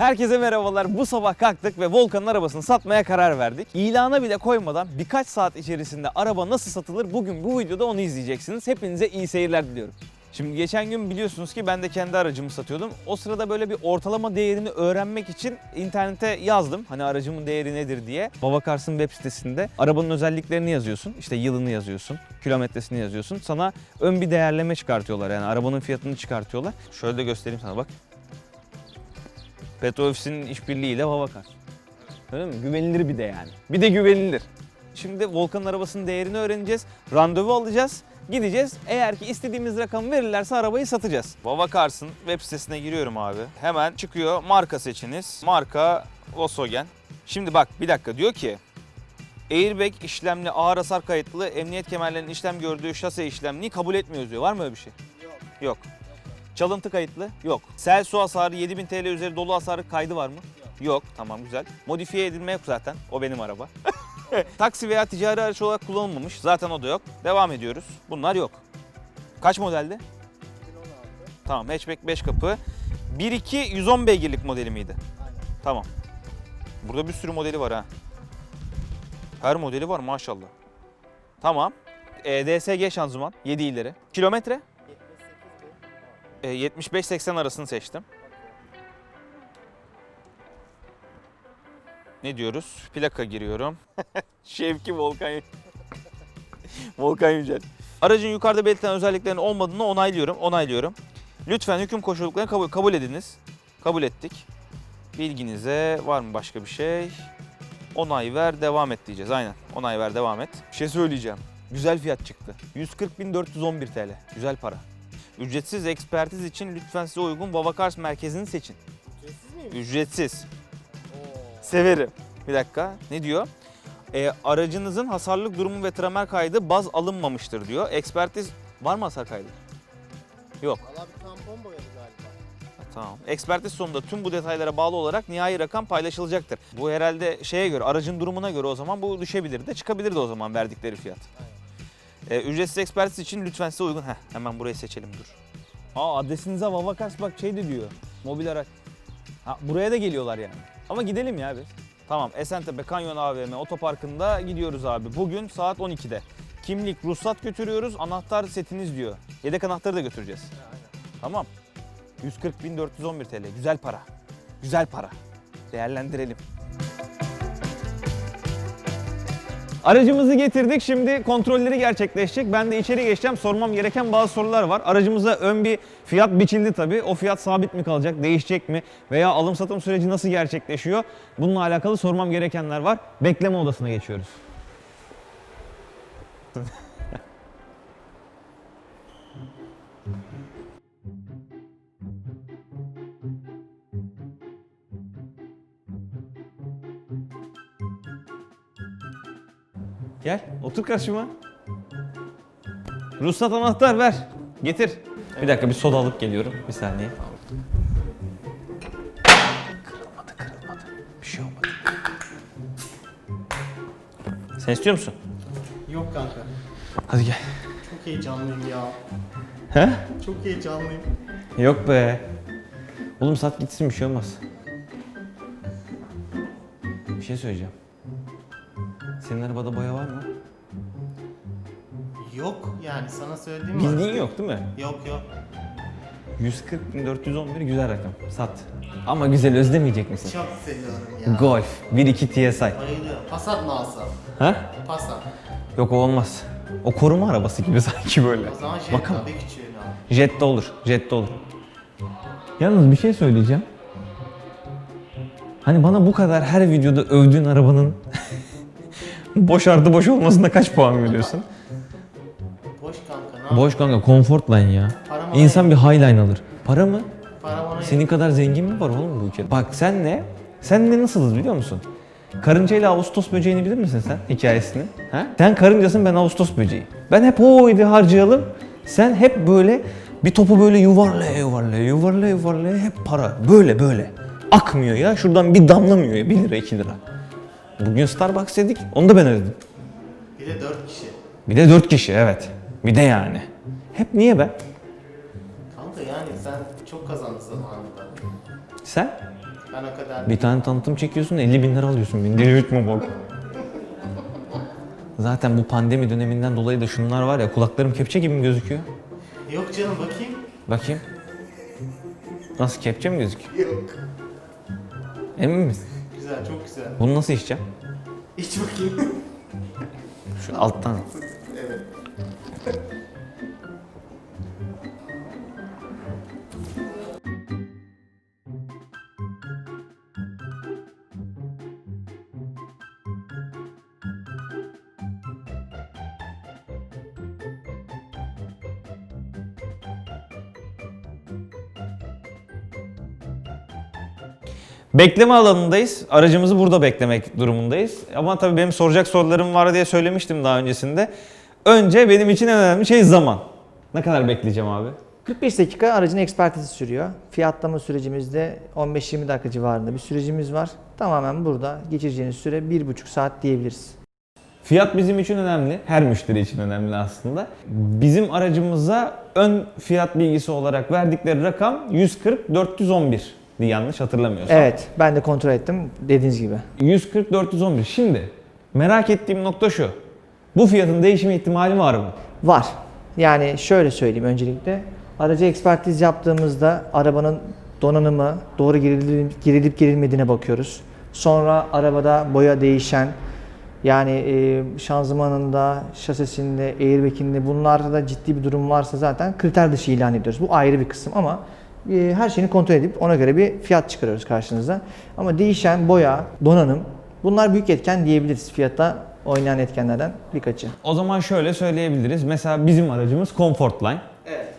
Herkese merhabalar. Bu sabah kalktık ve Volkan'ın arabasını satmaya karar verdik. İlana bile koymadan birkaç saat içerisinde araba nasıl satılır bugün bu videoda onu izleyeceksiniz. Hepinize iyi seyirler diliyorum. Şimdi geçen gün biliyorsunuz ki ben de kendi aracımı satıyordum. O sırada böyle bir ortalama değerini öğrenmek için internete yazdım. Hani aracımın değeri nedir diye. Babakars'ın web sitesinde arabanın özelliklerini yazıyorsun. İşte yılını yazıyorsun, kilometresini yazıyorsun. Sana ön bir değerleme çıkartıyorlar. Yani arabanın fiyatını çıkartıyorlar. Şöyle de göstereyim sana bak. Petrol Ofisi'nin işbirliğiyle Babakar. Öyle mi? Güvenilir bir de yani. Bir de güvenilir. Şimdi Volkan'ın arabasının değerini öğreneceğiz. Randevu alacağız. Gideceğiz. Eğer ki istediğimiz rakamı verirlerse arabayı satacağız. Babakars'ın web sitesine giriyorum abi. Hemen çıkıyor marka seçiniz. Marka Volkswagen. Şimdi bak bir dakika diyor ki Airbag işlemli ağır hasar kayıtlı emniyet kemerlerinin işlem gördüğü şase işlemliği kabul etmiyoruz diyor. Var mı öyle bir şey? Yok. Yok. Çalıntı kayıtlı? Yok. Sel su hasarı 7000 TL üzeri dolu hasarı kaydı var mı? Yok. Tamam güzel. Modifiye edilme yok zaten. O benim araba. Taksi veya ticari araç olarak kullanılmamış. Zaten o da yok. Devam ediyoruz. Bunlar yok. Kaç modelde? 2016. Tamam. Hatchback 5 kapı. 1.2 110 beygirlik modeli miydi? Aynen. Tamam. Burada bir sürü modeli var ha. Her modeli var maşallah. Tamam. E, DSG şanzıman 7 ileri. Kilometre 78 bin. 75-80 arasını seçtim. Ne diyoruz? Plaka giriyorum. Şevki Volkan Volkan Yücel. Aracın yukarıda belirtilen özelliklerinin olmadığını onaylıyorum. Onaylıyorum. Lütfen hüküm koşullarını kabul, kabul ediniz. Kabul ettik. Bilginize var mı başka bir şey? Onay ver, devam et diyeceğiz. Aynen. Onay ver, devam et. Bir şey söyleyeceğim. Güzel fiyat çıktı. 140.411 TL. Güzel para. Ücretsiz ekspertiz için lütfen size uygun Babakars merkezini seçin. Ücretsiz miymiş? Ücretsiz. Severim. Bir dakika. Ne diyor? Ee, aracınızın hasarlık durumu ve tramer kaydı baz alınmamıştır diyor. Ekspertiz var mı hasar kaydı? Yok. Valla bir tampon boyadı galiba. Ha, Tamam. Ekspertiz sonunda tüm bu detaylara bağlı olarak nihai rakam paylaşılacaktır. Bu herhalde şeye göre, aracın durumuna göre o zaman bu düşebilir de çıkabilir de o zaman verdikleri fiyat. Aynen. Ee, ücretsiz ekspertiz için lütfen size uygun. Heh, hemen burayı seçelim dur. Aa adresinize Vavakars bak şey de diyor. Mobil araç. Ha, buraya da geliyorlar yani. Ama gidelim ya biz. Tamam Esentepe Kanyon AVM otoparkında gidiyoruz abi. Bugün saat 12'de. Kimlik, ruhsat götürüyoruz. Anahtar setiniz diyor. Yedek anahtarı da götüreceğiz. Tamam. 140.411 TL. Güzel para. Güzel para. Değerlendirelim. Aracımızı getirdik. Şimdi kontrolleri gerçekleşecek. Ben de içeri geçeceğim. Sormam gereken bazı sorular var. Aracımıza ön bir fiyat biçildi tabii. O fiyat sabit mi kalacak, değişecek mi? Veya alım satım süreci nasıl gerçekleşiyor? Bununla alakalı sormam gerekenler var. Bekleme odasına geçiyoruz. Gel, otur karşıma. Ruhsat anahtar ver. Getir. Bir dakika bir soda alıp geliyorum. Bir saniye. Kırılmadı, kırılmadı. Bir şey olmadı. Sen istiyor musun? Yok kanka. Hadi gel. Çok heyecanlıyım ya. He? Çok heyecanlıyım. Yok be. Oğlum sat gitsin bir şey olmaz. Bir şey söyleyeceğim. Senin arabada boya var mı? Yok yani sana söylediğim var. Bildiğin yok değil mi? Yok yok. 140.411 güzel rakam. Sat. Ama güzel özlemeyecek misin? Çok seviyorum ya. Golf 1.2 TSI. Bayılıyorum. Passat mı alsam? Ha? Passat. Yok o olmaz. O koruma arabası gibi sanki böyle. O zaman Jet Bakalım. tabii küçüğünü al. Jet de olur. Jet de olur. Yalnız bir şey söyleyeceğim. Hani bana bu kadar her videoda övdüğün arabanın boş artı boş olmasına kaç puan veriyorsun? Boş kanka ne Boş kanka Comfortline ya. Para mı? İnsan bir Highline alır. Para mı? Para bana Senin kadar zengin mi var oğlum bu ülkede? Bak sen ne? Sen ne nasılız biliyor musun? Karıncayla Ağustos böceğini bilir misin sen hikayesini? Ha? Sen karıncasın ben Ağustos böceği. Ben hep o oydu harcayalım. Sen hep böyle bir topu böyle yuvarlaya yuvarlaya yuvarlaya yuvarlaya hep para. Böyle böyle. Akmıyor ya. Şuradan bir damlamıyor ya. 1 lira 2 lira. Bugün Starbucks yedik. Onu da ben ödedim. Bir de dört kişi. Bir de 4 kişi evet. Bir de yani. Hep niye ben? Kanka yani sen çok kazandın zamanında. Sen? Ben o kadar Bir tane tanıtım çekiyorsun 50 bin lira alıyorsun. Beni delirtme bak. Zaten bu pandemi döneminden dolayı da şunlar var ya kulaklarım kepçe gibi mi gözüküyor? Yok canım bakayım. Bakayım. Nasıl kepçe mi gözüküyor? Yok. Emin misin? Güzel çok güzel. Bunu nasıl içeceğim? İç bakayım. Şu alttan. evet. Bekleme alanındayız. Aracımızı burada beklemek durumundayız. Ama tabii benim soracak sorularım var diye söylemiştim daha öncesinde. Önce benim için en önemli şey zaman. Ne kadar bekleyeceğim abi? 45 dakika aracın ekspertizi sürüyor. Fiyatlama sürecimizde 15-20 dakika civarında bir sürecimiz var. Tamamen burada geçireceğiniz süre 1,5 saat diyebiliriz. Fiyat bizim için önemli. Her müşteri için önemli aslında. Bizim aracımıza ön fiyat bilgisi olarak verdikleri rakam 140-411 yanlış hatırlamıyorsam. Evet ben de kontrol ettim dediğiniz gibi. 140-411. Şimdi merak ettiğim nokta şu. Bu fiyatın değişme ihtimali var mı? Var. Yani şöyle söyleyeyim öncelikle. Aracı ekspertiz yaptığımızda arabanın donanımı doğru girilip, girilip girilmediğine bakıyoruz. Sonra arabada boya değişen yani e, şanzımanında, şasisinde, airbag'inde bunlarda ciddi bir durum varsa zaten kriter dışı ilan ediyoruz. Bu ayrı bir kısım ama her şeyini kontrol edip ona göre bir fiyat çıkarıyoruz karşınıza. Ama değişen boya, donanım bunlar büyük etken diyebiliriz fiyata oynayan etkenlerden birkaçı. O zaman şöyle söyleyebiliriz. Mesela bizim aracımız Comfortline.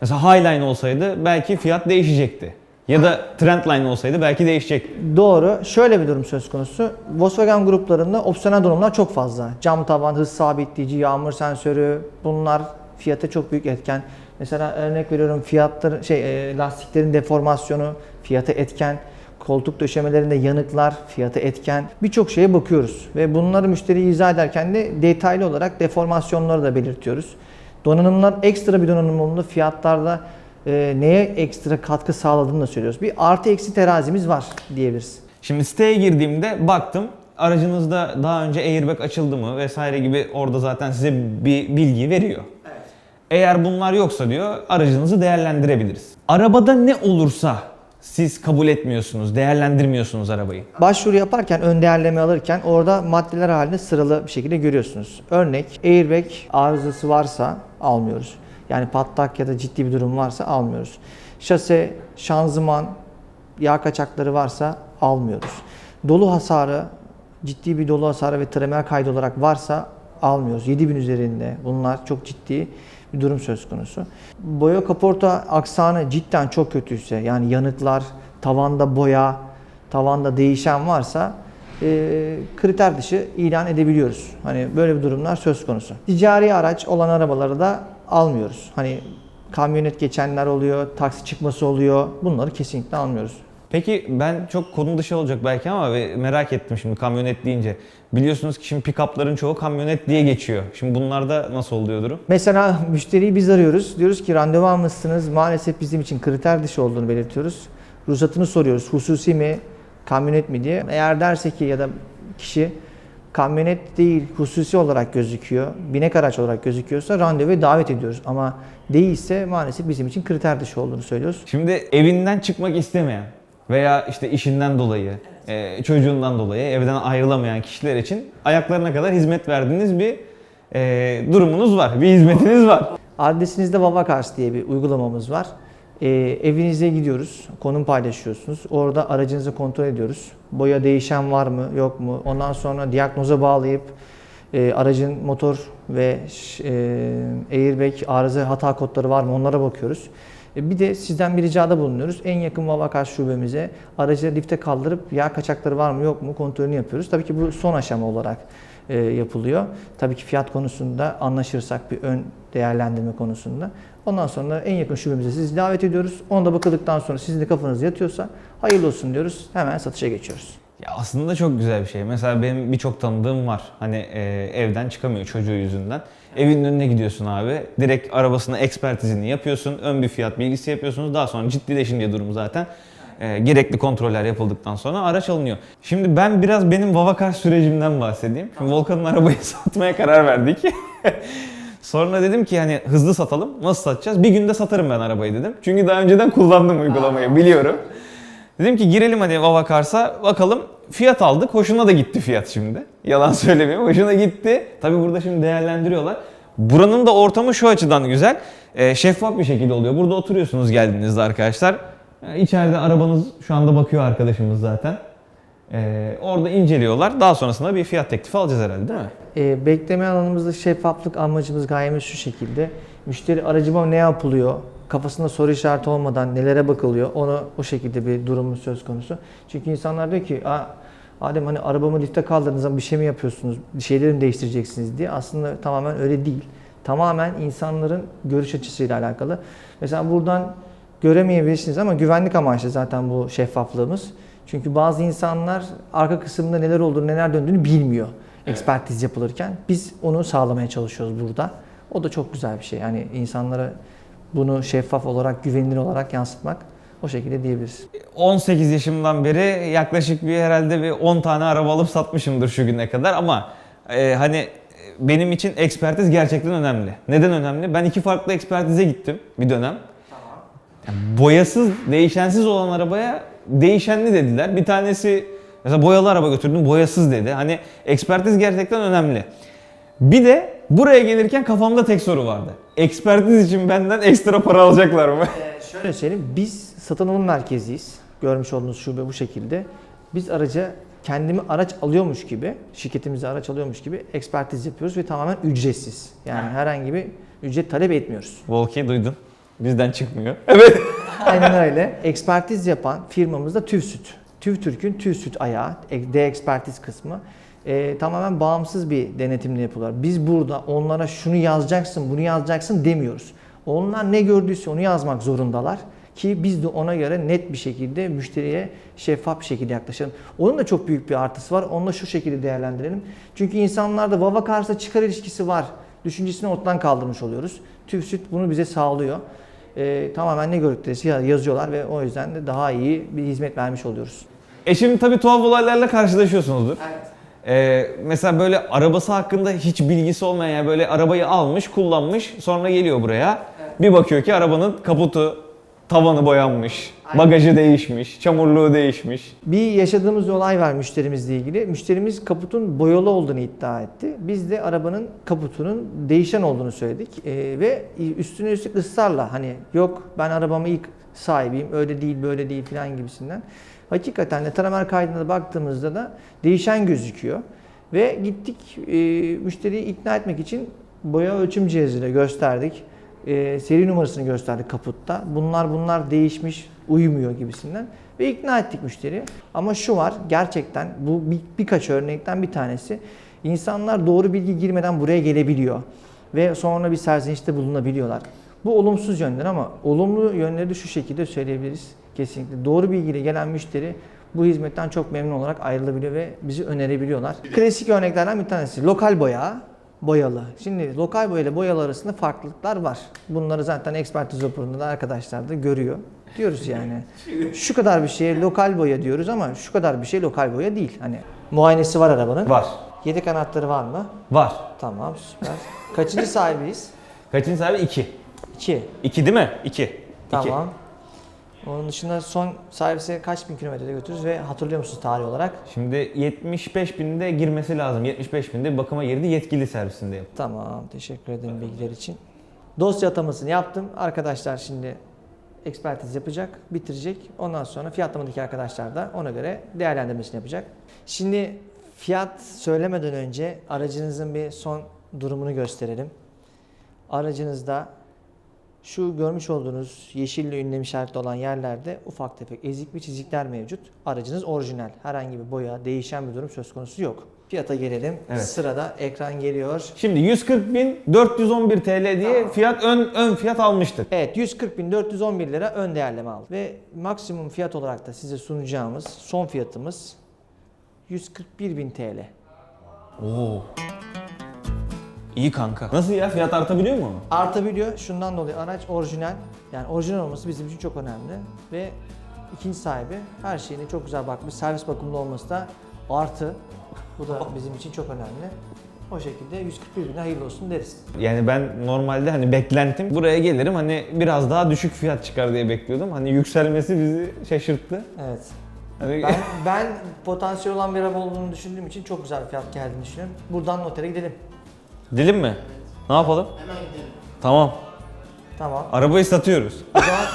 Mesela Highline olsaydı belki fiyat değişecekti. Ya da Trendline olsaydı belki değişecekti. Doğru. Şöyle bir durum söz konusu. Volkswagen gruplarında opsiyonel donanımlar çok fazla. Cam tavan, hız sabitleyici, yağmur sensörü bunlar fiyata çok büyük etken. Mesela örnek veriyorum fiyatlar şey e, lastiklerin deformasyonu fiyata etken. Koltuk döşemelerinde yanıklar fiyata etken. Birçok şeye bakıyoruz ve bunları müşteriye izah ederken de detaylı olarak deformasyonları da belirtiyoruz. Donanımlar ekstra bir donanım olduğunda fiyatlarda e, neye ekstra katkı sağladığını da söylüyoruz. Bir artı eksi terazimiz var diyebiliriz. Şimdi siteye girdiğimde baktım aracınızda daha önce airbag açıldı mı vesaire gibi orada zaten size bir bilgi veriyor. Eğer bunlar yoksa diyor aracınızı değerlendirebiliriz. Arabada ne olursa siz kabul etmiyorsunuz, değerlendirmiyorsunuz arabayı. Başvuru yaparken, ön değerleme alırken orada maddeler halinde sıralı bir şekilde görüyorsunuz. Örnek airbag arızası varsa almıyoruz. Yani patlak ya da ciddi bir durum varsa almıyoruz. Şase, şanzıman, yağ kaçakları varsa almıyoruz. Dolu hasarı, ciddi bir dolu hasarı ve tremel kaydı olarak varsa almıyoruz. 7000 üzerinde bunlar çok ciddi bir durum söz konusu. Boya kaporta aksanı cidden çok kötüyse yani yanıklar, tavanda boya, tavanda değişen varsa e, kriter dışı ilan edebiliyoruz. Hani böyle bir durumlar söz konusu. Ticari araç olan arabaları da almıyoruz. Hani kamyonet geçenler oluyor, taksi çıkması oluyor. Bunları kesinlikle almıyoruz. Peki ben çok konu dışı olacak belki ama merak ettim şimdi kamyonet deyince. Biliyorsunuz ki şimdi pick-up'ların çoğu kamyonet diye geçiyor. Şimdi bunlarda nasıl oluyor durum? Mesela müşteriyi biz arıyoruz. Diyoruz ki randevu almışsınız. Maalesef bizim için kriter dışı olduğunu belirtiyoruz. Ruhsatını soruyoruz. Hususi mi, kamyonet mi diye. Eğer derse ki ya da kişi kamyonet değil hususi olarak gözüküyor, binek araç olarak gözüküyorsa randevuya davet ediyoruz. Ama değilse maalesef bizim için kriter dışı olduğunu söylüyoruz. Şimdi evinden çıkmak istemeyen veya işte işinden dolayı, e, çocuğundan dolayı evden ayrılamayan kişiler için ayaklarına kadar hizmet verdiğiniz bir e, durumunuz var, bir hizmetiniz var. Adresinizde Vavakars diye bir uygulamamız var. Ee, evinize gidiyoruz, konum paylaşıyorsunuz. Orada aracınızı kontrol ediyoruz. Boya değişen var mı, yok mu? Ondan sonra diyagnoza bağlayıp e, aracın motor ve e, airbag arıza hata kodları var mı onlara bakıyoruz. E, bir de sizden bir ricada bulunuyoruz. En yakın Vavakars şubemize aracı lifte kaldırıp yağ kaçakları var mı yok mu kontrolünü yapıyoruz. Tabii ki bu son aşama olarak e, yapılıyor. Tabii ki fiyat konusunda anlaşırsak bir ön değerlendirme konusunda. Ondan sonra en yakın şubemize sizi davet ediyoruz. Onda bakıldıktan sonra sizin de kafanız yatıyorsa hayırlı olsun diyoruz. Hemen satışa geçiyoruz. Ya aslında çok güzel bir şey. Mesela benim birçok tanıdığım var. Hani e, evden çıkamıyor çocuğu yüzünden. Evin önüne gidiyorsun abi. Direkt arabasına ekspertizini yapıyorsun. Ön bir fiyat bilgisi yapıyorsunuz. Daha sonra ciddileşince durum zaten e, gerekli kontroller yapıldıktan sonra araç alınıyor. Şimdi ben biraz benim Vavakar sürecimden bahsedeyim. Şimdi Volkan'ın arabayı satmaya karar verdik. Sonra dedim ki hani hızlı satalım. Nasıl satacağız? Bir günde satarım ben arabayı dedim. Çünkü daha önceden kullandım uygulamayı biliyorum. Dedim ki girelim hadi Vavakars'a bakalım. Fiyat aldık. Hoşuna da gitti fiyat şimdi. Yalan söylemeyeyim. Hoşuna gitti. Tabii burada şimdi değerlendiriyorlar. Buranın da ortamı şu açıdan güzel. Ee, şeffaf bir şekilde oluyor. Burada oturuyorsunuz geldiğinizde arkadaşlar. Ee, içeride arabanız şu anda bakıyor arkadaşımız zaten. Ee, orada inceliyorlar. Daha sonrasında bir fiyat teklifi alacağız herhalde değil mi? E, bekleme alanımızda şeffaflık amacımız gayemiz şu şekilde. Müşteri aracıma ne yapılıyor, kafasında soru işareti olmadan nelere bakılıyor onu o şekilde bir durumu söz konusu. Çünkü insanlar diyor ki Aa, Adem hani arabamı lifte kaldırdığınız zaman bir şey mi yapıyorsunuz, bir şeyleri mi değiştireceksiniz diye. Aslında tamamen öyle değil. Tamamen insanların görüş açısıyla alakalı. Mesela buradan göremeyebilirsiniz ama güvenlik amaçlı zaten bu şeffaflığımız. Çünkü bazı insanlar arka kısımda neler olduğunu, neler döndüğünü bilmiyor ekspertiz yapılırken. Biz onu sağlamaya çalışıyoruz burada. O da çok güzel bir şey. Yani insanlara bunu şeffaf olarak, güvenilir olarak yansıtmak o şekilde diyebiliriz. 18 yaşımdan beri yaklaşık bir herhalde bir 10 tane araba alıp satmışımdır şu güne kadar ama e, hani benim için ekspertiz gerçekten önemli. Neden önemli? Ben iki farklı ekspertize gittim bir dönem. Yani boyasız, değişensiz olan arabaya değişenli dediler. Bir tanesi mesela boyalı araba götürdüm boyasız dedi. Hani ekspertiz gerçekten önemli. Bir de buraya gelirken kafamda tek soru vardı. Ekspertiz için benden ekstra para alacaklar mı? Şöyle söyleyeyim, biz satın alım merkeziyiz. Görmüş olduğunuz şube bu şekilde. Biz araca kendimi araç alıyormuş gibi, şirketimize araç alıyormuş gibi ekspertiz yapıyoruz ve tamamen ücretsiz. Yani herhangi bir ücret talep etmiyoruz. Volki duydun. Bizden çıkmıyor. Evet. Aynen öyle. Ekspertiz yapan firmamız da TÜVSÜT. TÜVTÜRK'ün TÜVSÜT ayağı, D ekspertiz kısmı. Ee, tamamen bağımsız bir denetimle yapıyorlar. Biz burada onlara şunu yazacaksın, bunu yazacaksın demiyoruz. Onlar ne gördüyse onu yazmak zorundalar ki biz de ona göre net bir şekilde müşteriye şeffaf bir şekilde yaklaşalım. Onun da çok büyük bir artısı var. Onu da şu şekilde değerlendirelim. Çünkü insanlarda vava karşısında çıkar ilişkisi var. Düşüncesini ortadan kaldırmış oluyoruz. TÜVSÜT bunu bize sağlıyor. Ee, tamamen ne gördükleri yazıyorlar ve o yüzden de daha iyi bir hizmet vermiş oluyoruz. E şimdi tabii tuhaf olaylarla karşılaşıyorsunuzdur. Ee, mesela böyle arabası hakkında hiç bilgisi olmayan yani böyle arabayı almış, kullanmış, sonra geliyor buraya. Bir bakıyor ki arabanın kaputu, tavanı boyanmış, bagajı değişmiş, çamurluğu değişmiş. Bir yaşadığımız bir olay var müşterimizle ilgili. Müşterimiz kaputun boyalı olduğunu iddia etti. Biz de arabanın kaputunun değişen olduğunu söyledik. Ee, ve üstüne üstlük ısrarla hani yok ben arabamı ilk sahibiyim öyle değil böyle değil falan gibisinden. Hakikaten de tramer kaydına da baktığımızda da değişen gözüküyor. Ve gittik e, müşteriyi ikna etmek için boya ölçüm cihazıyla gösterdik. E, seri numarasını gösterdik kaputta. Bunlar bunlar değişmiş, uymuyor gibisinden. Ve ikna ettik müşteriyi. Ama şu var, gerçekten bu bir, birkaç örnekten bir tanesi. İnsanlar doğru bilgi girmeden buraya gelebiliyor. Ve sonra bir serzenişte bulunabiliyorlar. Bu olumsuz yönler ama olumlu yönleri şu şekilde söyleyebiliriz. Kesinlikle. Doğru bilgiyle gelen müşteri bu hizmetten çok memnun olarak ayrılabiliyor ve bizi önerebiliyorlar. Klasik örneklerden bir tanesi lokal boya, boyalı. Şimdi lokal boya ile boyalı arasında farklılıklar var. Bunları zaten ekspertiz raporunda da arkadaşlar da görüyor. Diyoruz yani. Şu kadar bir şeye lokal boya diyoruz ama şu kadar bir şey lokal boya değil. Hani muayenesi var arabanın. Var. Yedek anahtarı var mı? Var. Tamam süper. Kaçıncı sahibiyiz? Kaçıncı sahibi? 2. 2. 2 değil mi? 2. Tamam. Onun dışında son sahibisi kaç bin kilometrede götürürüz ve hatırlıyor musunuz tarih olarak? Şimdi 75 binde girmesi lazım. 75 binde bakıma girdi yetkili servisinde. Tamam, teşekkür ederim bilgiler için. Dosya atamasını yaptım. Arkadaşlar şimdi ekspertiz yapacak, bitirecek. Ondan sonra fiyatlamadaki arkadaşlar da ona göre değerlendirmesini yapacak. Şimdi fiyat söylemeden önce aracınızın bir son durumunu gösterelim. Aracınızda şu görmüş olduğunuz yeşille ünlem işaretli olan yerlerde ufak tefek ezik bir çizikler mevcut. Aracınız orijinal. Herhangi bir boya, değişen bir durum söz konusu yok. Fiyata gelelim. Evet. Sırada ekran geliyor. Şimdi 140.411 TL diye fiyat ön ön fiyat almıştık. Evet 140.411 lira ön değerleme aldık. Ve maksimum fiyat olarak da size sunacağımız son fiyatımız 141.000 TL. Oo. İyi kanka. Nasıl ya? Fiyat artabiliyor mu? Artabiliyor. Şundan dolayı araç orijinal. Yani orijinal olması bizim için çok önemli. Ve ikinci sahibi her şeyine çok güzel bakmış. Servis bakımlı olması da artı. Bu da bizim için çok önemli. O şekilde 141 bine hayırlı olsun deriz. Yani ben normalde hani beklentim buraya gelirim hani biraz daha düşük fiyat çıkar diye bekliyordum. Hani yükselmesi bizi şaşırttı. Evet. Hani Ben, ben potansiyel olan bir araba olduğunu düşündüğüm için çok güzel bir fiyat geldiğini düşünüyorum. Buradan notere gidelim. Dilim mi? Ne yapalım? Hemen gidelim. Tamam. Tamam. Arabayı satıyoruz. O zaman,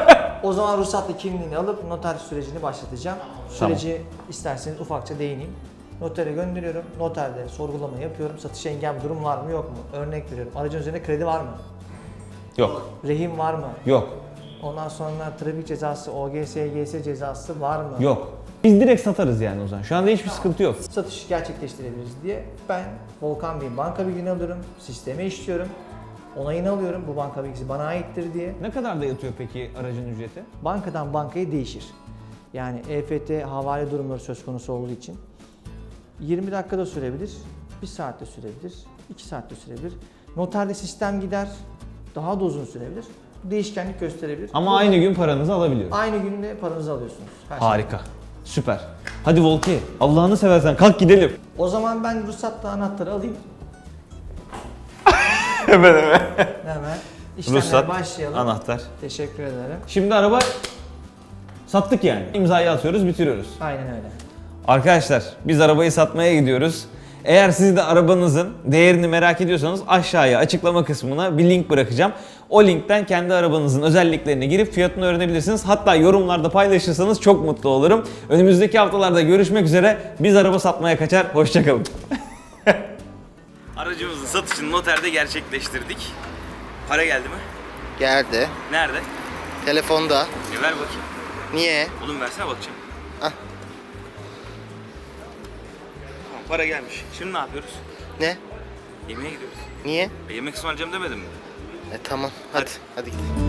o zaman ruhsatlı kimliğini alıp noter sürecini başlatacağım. Süreci isterseniz ufakça değineyim. Notere gönderiyorum. Noterde sorgulama yapıyorum. Satışa engel bir durum var mı yok mu? Örnek veriyorum. Aracın üzerinde kredi var mı? Yok. Rehin var mı? Yok. Ondan sonra trafik cezası, OGS, YGS cezası var mı? Yok. Biz direkt satarız yani o zaman. Şu anda hiçbir sıkıntı yok. Satış gerçekleştirebiliriz diye ben Volkan Bey'in banka bilgini alıyorum. Sisteme işliyorum. Onayını alıyorum. Bu banka bilgisi bana aittir diye. Ne kadar da yatıyor peki aracın ücreti? bankadan bankaya değişir. Yani EFT havale durumları söz konusu olduğu için 20 dakikada sürebilir, 1 saatte sürebilir, 2 saatte sürebilir. Noterde sistem gider, daha da uzun sürebilir. Değişkenlik gösterebilir. Ama Bu- aynı gün paranızı alabiliyoruz. aynı günde paranızı alıyorsunuz. Her şey. Süper. Hadi Volki. Allah'ını seversen kalk gidelim. O zaman ben ruhsatla anahtarı alayım. Hemen hemen. Hemen işlemlere Ruhsat, başlayalım. anahtar. Teşekkür ederim. Şimdi araba sattık yani. İmzayı atıyoruz, bitiriyoruz. Aynen öyle. Arkadaşlar biz arabayı satmaya gidiyoruz. Eğer siz de arabanızın değerini merak ediyorsanız aşağıya açıklama kısmına bir link bırakacağım. O linkten kendi arabanızın özelliklerine girip fiyatını öğrenebilirsiniz. Hatta yorumlarda paylaşırsanız çok mutlu olurum. Önümüzdeki haftalarda görüşmek üzere. Biz araba satmaya kaçar. Hoşçakalın. Aracımızın satışını noterde gerçekleştirdik. Para geldi mi? Geldi. Nerede? Telefonda. E ver bakayım. Niye? Oğlum versene bakacağım. Ah. Tamam para gelmiş. Şimdi ne yapıyoruz? Ne? Yemeğe gidiyoruz. Niye? E, yemek ısmarlayacağım demedim mi? E tamam. Hadi. Hadi gidelim.